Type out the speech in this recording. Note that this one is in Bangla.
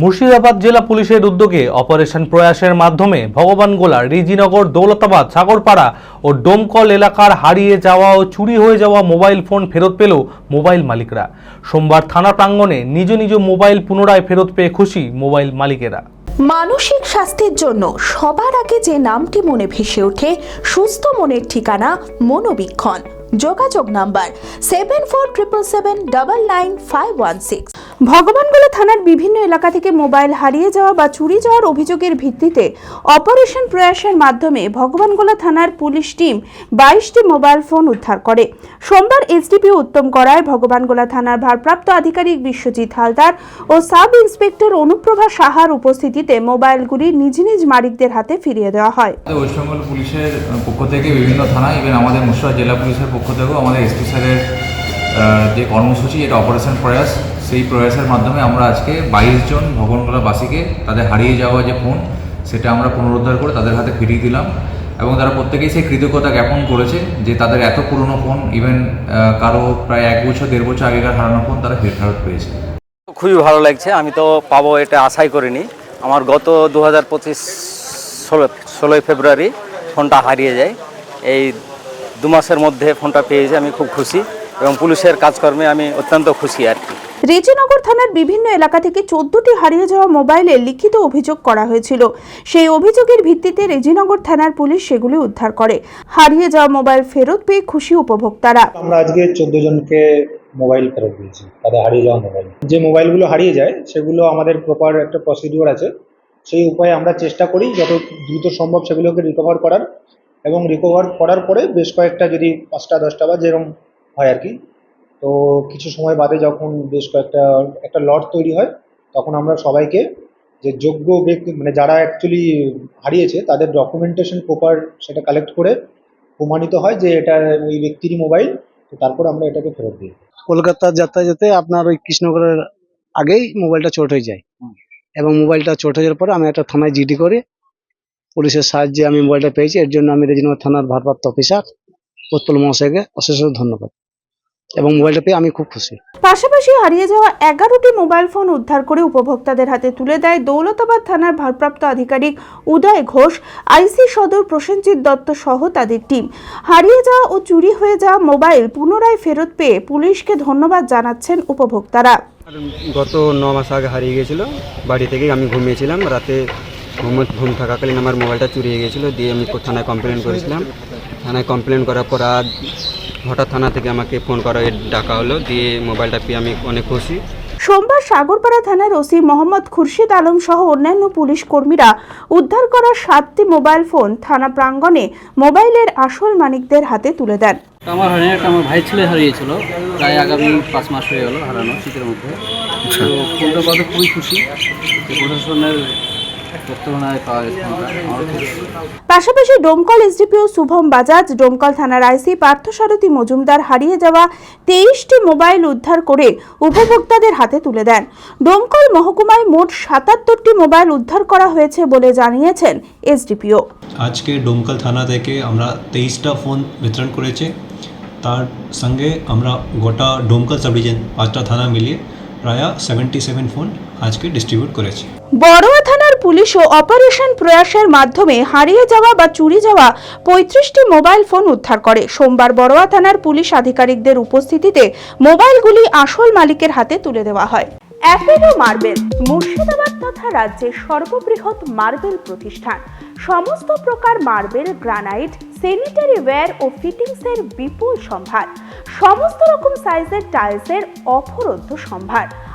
মুর্শিদাবাদ জেলা পুলিশের উদ্যোগে অপারেশন প্রয়াসের মাধ্যমে ভগবানগোলা রিজিনগর দৌলতাবাদ, সাগরপাড়া ও ডোমকল এলাকার হারিয়ে যাওয়া ও চুরি হয়ে যাওয়া মোবাইল ফোন ফেরত পেল মোবাইল মালিকরা। সোমবার থানা প্রাঙ্গণে নিজ নিজ মোবাইল পুনরায় ফেরত পেয়ে খুশি মোবাইল মালিকেরা। মানসিক স্বাস্থ্যের জন্য সবার আগে যে নামটি মনে ভেসে ওঠে, সুস্থ মনের ঠিকানা মনোবীক্ষণ। যোগাযোগ number seven four triple seven double nine five one six Bhagwangola থানার বিভিন্ন এলাকা থেকে মোবাইল হারিয়ে যাওয়া বা চুরি যাওয়ার অভিযোগের ভিত্তিতে অপারেশন প্রয়াসের মাধ্যমে ভগবানগোলা থানার পুলিশ টিম বাইশটি মোবাইল ফোন উদ্ধার করে। সোমবার এসডিপি উত্তম করায় ভগবানগোলা থানার ভারপ্রাপ্ত আধিকারিক বিশ্বজিৎ হালদার ও সাব ইন্সপেক্টর অনুপ্রভা সাহার উপস্থিতিতে মোবাইলগুলি নিজ নিজ মালিকদের হাতে ফিরিয়ে দেওয়া হয়। আমাদের ওয়েস্ট বেঙ্গল পুলিশের পক্ষ থেকে বিভিন্ন থানা ইভেন আমাদের মুর্শিদাবাদ জেলা পুলিশের পক্ষ থেকেও আমাদের যে কর্মসূচি, এটা অপারেশন প্রয়াস সেই প্রয়াসের মাধ্যমে আমরা আজকে বাইশ জন ভবনগোলাবাসীকে তাদের হারিয়ে যাওয়া যে ফোন সেটা আমরা পুনরুদ্ধার করে তাদের হাতে ফিরিয়ে দিলাম এবং তারা প্রত্যেকেই সেই কৃতজ্ঞতা জ্ঞাপন করেছে যে তাদের এত পুরনো ফোন ইভেন কারও প্রায় এক বছর, দেড় বছর আগেকার হারানো ফোন তারা ফের ফেরত পেয়েছে। খুবই ভালো লাগছে, আমি তো পাবো এটা আশাই করিনি। আমার গত দু হাজার পঁচিশ ষোলো, ষোলোই ফেব্রুয়ারি ফোনটা হারিয়ে যায়। এই দু মাসের মধ্যে ফোনটা পেয়েছি আমি খুব খুশি এবং পুলিশের কাজকর্মে আমি অত্যন্ত খুশি আর কি। রেজিনগর থানার বিভিন্ন এলাকা থেকে চোদ্দটি হারিয়ে যাওয়া মোবাইলে লিখিত অভিযোগ করা হয়েছিল। সেই অভিযোগের ভিত্তিতে রেজিনগর থানার পুলিশ সেগুলি উদ্ধার করে। হারিয়ে যাওয়া মোবাইল ফেরত পেয়ে খুশি উপভোক্তারা। আমরা আজকে চোদ্দ জনকে মোবাইল ফেরত দিয়েছি, তাদের হারিয়ে যাওয়া মোবাইল। যে মোবাইলগুলো হারিয়ে যায়, সেগুলো আমাদের প্রপার একটা প্রসিডিওর আছে। সেই উপায়ে আমরা চেষ্টা করি যত দ্রুত সম্ভব সেগুলোকে রিকভার করার এবং রিকভার করার পরে বেশ কয়েকটা যদি পাঁচটা, দশটা বা যেরকম হয় আর কি তো কিছু সময় বাদে যখন বেশ কয়েকটা একটা লট তৈরি হয় তখন আমরা সবাইকে যে যোগ্য ব্যক্তি মানে যারা অ্যাকচুয়ালি হারিয়েছে তাদের ডকুমেন্টেশন প্রপার সেটা কালেক্ট করে প্রমাণিত হয় যে এটা ওই ব্যক্তিরই মোবাইল তো তারপর আমরা এটাকে ফেরত দিই। কলকাতা যেতে যেতে আপনার ওই কৃষ্ণনগরের আগেই মোবাইলটা চোট হয়ে যায়। এবং মোবাইলটা চোট হয়ে যাওয়ার পরে আমি একটা থানায় জিডি করে পুলিশের সাহায্যে আমি মোবাইলটা পেয়েছি। এর জন্য আমি রেজিনগর থানার ভারপ্রাপ্ত অফিসার উৎপল মহাশয়কে অশেষ অশেষ ধন্যবাদ। এবং মোবাইলটা পেয়ে আমি খুব খুশি। পাশাপাশি হারিয়ে যাওয়া এগারোটি মোবাইল ফোন উদ্ধার করে উপভোক্তাদের হাতে তুলে দেয় দৌলতাবাদ থানার ভারপ্রাপ্ত আধিকারিক উদয় ঘোষ। আইসি সদর প্রসেনজিৎ দত্ত সহ তাদের টিম। হারিয়ে যাওয়া ও চুরি হয়ে যাওয়া মোবাইল পুনরায় ফেরত পেয়ে পুলিশকে ধন্যবাদ জানাচ্ছেন উপভোক্তারা। গত ন মাস আগে হারিয়ে গিয়েছিল। বাড়ি থেকেই আমি ঘুমিয়েছিলাম। রাতে ঘুম ঘুম থাকাকালীন আমার মোবাইলটা চুরিয়ে গিয়েছিল। দিয়ে আমি থানায় কমপ্লেন করেছিলাম। থানায় কমপ্লেন করার পর আজ হঠাৎ থানা থেকে আমাকে ফোন করা ডাকা হলো দিয়ে মোবাইলটা পেয়ে আমি অনেক খুশি। সোমবার সাগরপাড়া থানার ওসি মোহাম্মদ খুরশিদ আলম সহ অন্যান্য পুলিশ কর্মীরা উদ্ধার করা সাতটি মোবাইল ফোন থানা প্রাঙ্গণে মোবাইলের আসল মালিকদের হাতে তুলে দেন। আমার হয়নি একটা আমার ভাই ছেলে হারিয়েছিল প্রায় আগামী পাঁচ মাস হয়ে গেল হারানো শীতের মধ্যে। তো ফোনটা পাতে খুবই খুশি। প্রশাসনের পাশাপাশি ডোমকল এসডিপিও শুভম বাজাজ, ডোমকল থানার আইসি পার্থসারথী মজুমদার হারিয়ে যাওয়া তেইশটি মোবাইল উদ্ধার করে উপভোক্তাদের হাতে তুলে দেন। ডোমকল মহকুমায় মোট সাতাত্তরটি মোবাইল উদ্ধার করা হয়েছে বলে জানিয়েছেন এসডিপিও। আজকে ডোমকল থানা থেকে আমরা তেইশটা ফোন বিতরণ করেছে। তার সঙ্গে আমরা গোটা ডোমকল সাব পাঁচটা থানা মিলিয়ে প্রায় সেভেন্টি সেভেন ফোন আজকে ডিস্ট্রিবিউট করেছে। বড়ুয়া থানার পুলিশও অপারেশন প্রয়াসের মাধ্যমে হারিয়ে যাওয়া বা চুরি যাওয়া পঁয়ত্রিশটি মোবাইল ফোন উদ্ধার করে। সোমবার বড়ুয়া থানার পুলিশ আধিকারিকদের উপস্থিতিতে মোবাইলগুলি আসল মালিকের হাতে তুলে দেওয়া হয়। অ্যাপেলো মার্বেল, মুর্শিদাবাদ তথা রাজ্যের সর্ববৃহৎ মার্বেল প্রতিষ্ঠান। সমস্ত প্রকার মার্বেল, গ্রানাইট স্যানিটারি ওয়্যার ও ফিটিংসের বিপুল সম্ভার। সমস্ত রকম সাইজের টাইলসের অফরন্ত সম্ভার।